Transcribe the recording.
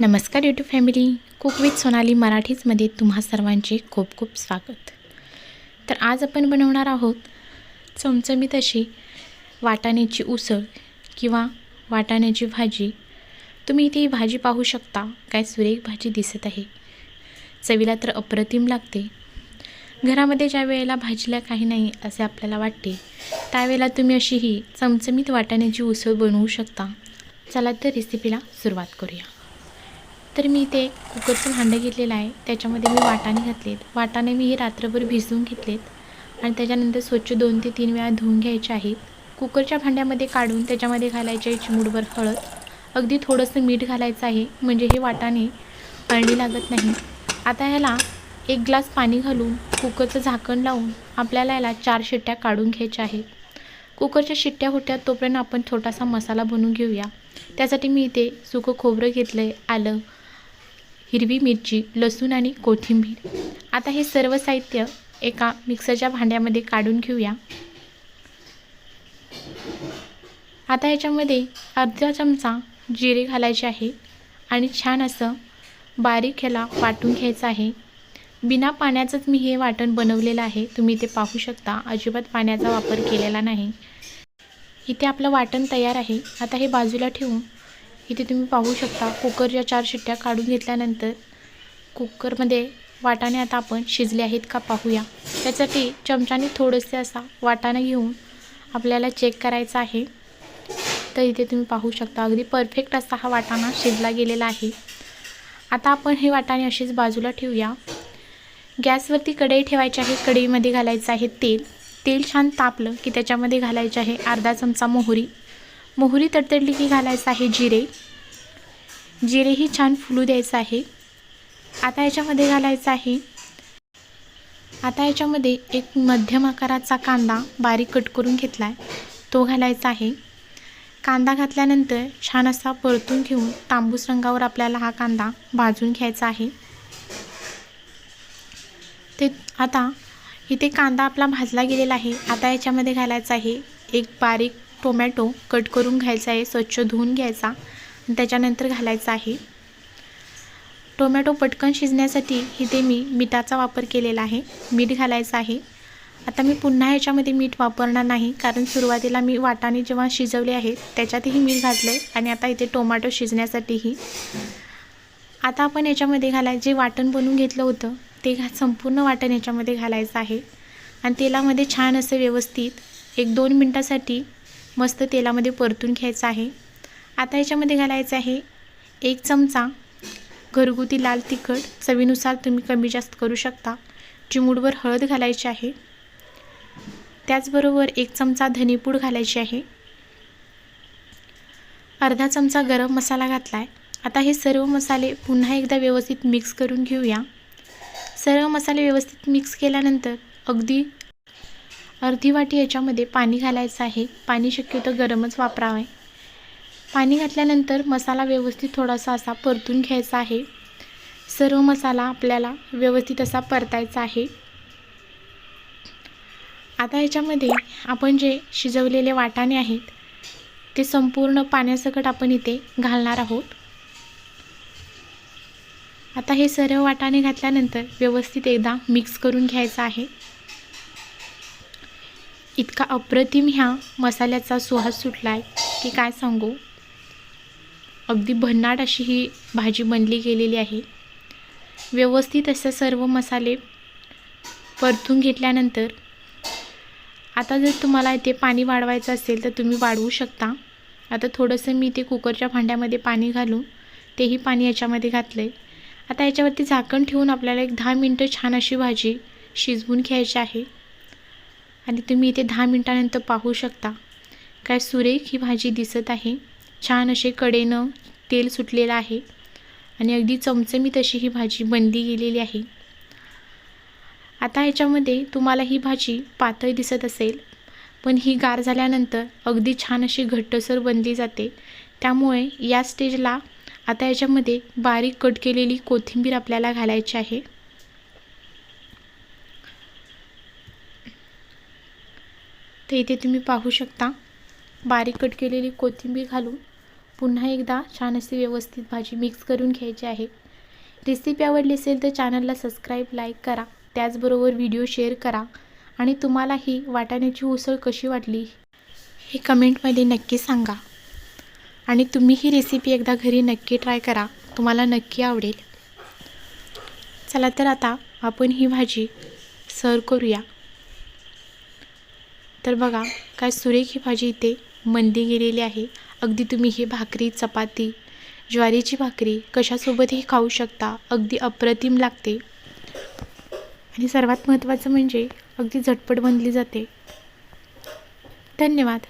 नमस्कार YouTube family cook with Sonali मराठीचमध्ये तुम्हा सर्वांचे खूप खूप स्वागत. तर आज आपण बनवणार आहोत चमचमीत अशी वाटाण्याची उसळ किंवा वाटाण्याची भाजी. तुम्ही इथे ही भाजी पाहू शकता. काय सुरेख भाजी दिसत आहे. चवीला तर अप्रतिम लागते. घरामध्ये ज्या वेळेला भाजीला काही नाही असे आपल्याला वाटते त्यावेळेला तुम्ही अशी ही चमचमीत वाटाण्याची उसळ बनवू शकता. चला तर रेसिपीला सुरुवात करूया. तर मी इथे कुकरचं भांडं घेतलेलं आहे. त्याच्यामध्ये मी वाटाणे घातलेत. वाटाणे मी हे रात्रभर भिजवून घेतलेत आणि त्याच्यानंतर स्वच्छ दोन ते तीन वेळा धुवून घ्यायचे आहेत. कुकरच्या भांड्यामध्ये काढून त्याच्यामध्ये घालायचे आहे हळद. अगदी थोडंसं मीठ घालायचं आहे. म्हणजे हे वाटाणे अळणी लागत नाही. आता ह्याला एक ग्लास पाणी घालून कुकरचं झाकण लावून आपल्याला याला चार शिट्ट्या काढून घ्यायच्या आहेत. कुकरच्या शिट्ट्या होत्या तोपर्यंत आपण छोटासा मसाला बनवून घेऊया. त्यासाठी मी इथे सुकं खोबरं घेतलं आहे आलं हिरवी मिरची लसूण आणि कोथिंबीर. आता हे सर्व साहित्य एका मिक्सरच्या भांड्यामध्ये काढून घेऊया. आता याच्यामध्ये अर्धा चमचा जिरे घालायचे आहे आणि छान असं बारीक ह्याला वाटून घ्यायचं आहे. बिना पाण्याचंच मी हे वाटण बनवलेलं आहे. तुम्ही ते पाहू शकता अजिबात पाण्याचा वापर केलेला नाही. इथे आपलं वाटण तयार आहे. आता हे बाजूला ठेवून इथे तुम्ही पाहू शकता कुकरच्या चार शिट्ट्या काढून घेतल्यानंतर कुकरमध्ये वाटाणे आता आपण शिजले आहेत का पाहूया. त्यासाठी चमच्याने थोडेसे असा वाटाणा घेऊन आपल्याला चेक करायचा आहे. तर इथे तुम्ही पाहू शकता अगदी परफेक्ट असा हा वाटाणा शिजला गेलेला आहे. आता आपण हे वाटाणे असेच बाजूला ठेवूया. गॅसवरती कढई ठेवायची आहे कढईमध्ये घालायचं आहे तेल. तेल छान तापलं की त्याच्यामध्ये घालायचे आहे अर्धा चमचा मोहरी. मोहरी तडतडली की घालायचं आहे जिरे. जिरेही छान फुलू द्यायचं आहे. आता याच्यामध्ये घालायचं आहे. आता याच्यामध्ये एक मध्यम आकाराचा कांदा बारीक कट करून घेतला आहे तो घालायचा आहे. कांदा घातल्यानंतर छान असा परतून घेऊन तांबूस रंगावर आपल्याला हा कांदा भाजून घ्यायचा आहे. ते आता इथे कांदा आपला भाजला गेलेला आहे. आता याच्यामध्ये घालायचा आहे एक बारीक टोमॅटो कट करून घ्यायचा आहे स्वच्छ धुवून घ्यायचा आणि त्याच्यानंतर घालायचा आहे. टोमॅटो पटकन शिजण्यासाठी इथे मी मिठाचा वापर केलेला आहे. मीठ घालायचं आहे. आता मी पुन्हा ह्याच्यामध्ये मीठ वापरणार नाही कारण सुरुवातीला मी वाटाणे जेव्हा शिजवले आहेत त्याच्यातही मीठ घातलं आहे आणि आता इथे टोमॅटो शिजण्यासाठीही. आता आपण याच्यामध्ये घालाय जे वाटण बनवून घेतलं होतं ते घा संपूर्ण वाटण याच्यामध्ये घालायचं आहे. आणि तेलामध्ये छान असं व्यवस्थित एक दोन मिनटासाठी मस्त तेलामध्ये परतून घ्यायचं आहे. आता याच्यामध्ये घालायचं आहे एक चमचा घरगुती लाल तिखट. चवीनुसार तुम्ही कमी जास्त करू शकता. चिमूडवर हळद घालायची आहे. त्याचबरोबर एक चमचा धनेपूड घालायची आहे. अर्धा चमचा गरम मसाला घातला आहे आता हे सर्व मसाले पुन्हा एकदा व्यवस्थित मिक्स करून घेऊया. सर्व मसाले व्यवस्थित मिक्स केल्यानंतर अगदी अर्धी वाटी याच्यामध्ये पाणी घालायचं आहे. पाणी शक्यतो गरमच वापरावे. आहे पाणी घातल्यानंतर मसाला व्यवस्थित थोडासा असा परतून घ्यायचा आहे. सर्व मसाला आपल्याला व्यवस्थित असा परतायचा आहे. आता याच्यामध्ये आपण जे शिजवलेले वाटाणे आहेत ते संपूर्ण पाण्यासकट आपण इथे घालणार आहोत. आता हे सर्व वाटाणे घातल्यानंतर व्यवस्थित एकदा मिक्स करून घ्यायचं आहे. इतका अप्रतिम ह्या मसाल्याचा सुहास सुटला आहे की काय सांगू? अगदी भन्नाट अशी ही भाजी बनली गेलेली आहे. व्यवस्थित असे सर्व मसाले परतून घेतल्यानंतर आता जर तुम्हाला इथे पाणी वाढवायचं असेल तर तुम्ही वाढवू शकता. आता थोडंसं मी इथे कुकरच्या भांड्यामध्ये पाणी घालून तेही पाणी याच्यामध्ये घातलं आहे आता याच्यावरती झाकण ठेवून आपल्याला एक दहा मिनटं छान अशी भाजी शिजवून घ्यायची आहे. आणि तुम्ही इथे दहा मिनटानंतर पाहू शकता. काय सुरेख ही भाजी दिसत आहे. छान असे कडेनं तेल सुटलेलं आहे. आणि अगदी चमचमीत अशी ही भाजी बनली गेलेली आहे. आता ह्याच्यामध्ये तुम्हाला ही भाजी पातळ दिसत असेल. पण ही गार झाल्यानंतर अगदी छान अशी घट्टसर बनली जाते. त्यामुळे या स्टेजला आता याच्यामध्ये बारीक कट केलेली कोथिंबीर आपल्याला घालायची आहे. तर इथे तुम्ही पाहू शकता बारीक कट केलेली कोथिंबीर घालून पुन्हा एकदा छान अशी व्यवस्थित भाजी मिक्स करून घ्यायची आहे. रेसिपी आवडली असेल तर चॅनलला सबस्क्राईब लाईक करा. त्याचबरोबर व्हिडिओ शेअर करा. आणि तुम्हाला ही वाटाण्याची उसळ कशी वाटली हे कमेंटमध्ये नक्की सांगा. आणि तुम्ही ही रेसिपी एकदा घरी नक्की ट्राय करा. तुम्हाला नक्की आवडेल. चला तर आता आपण ही भाजी सर्व करूया. तर बघा काय सुरेख ही भाजी इथे मंदी गेलेली आहे. अगदी तुम्ही ही भाकरी चपाती ज्वारीची भाकरी कशासोबतही खाऊ शकता. अगदी अप्रतिम लागते. आणि सर्वात महत्त्वाचं म्हणजे अगदी झटपट बनली जाते. धन्यवाद.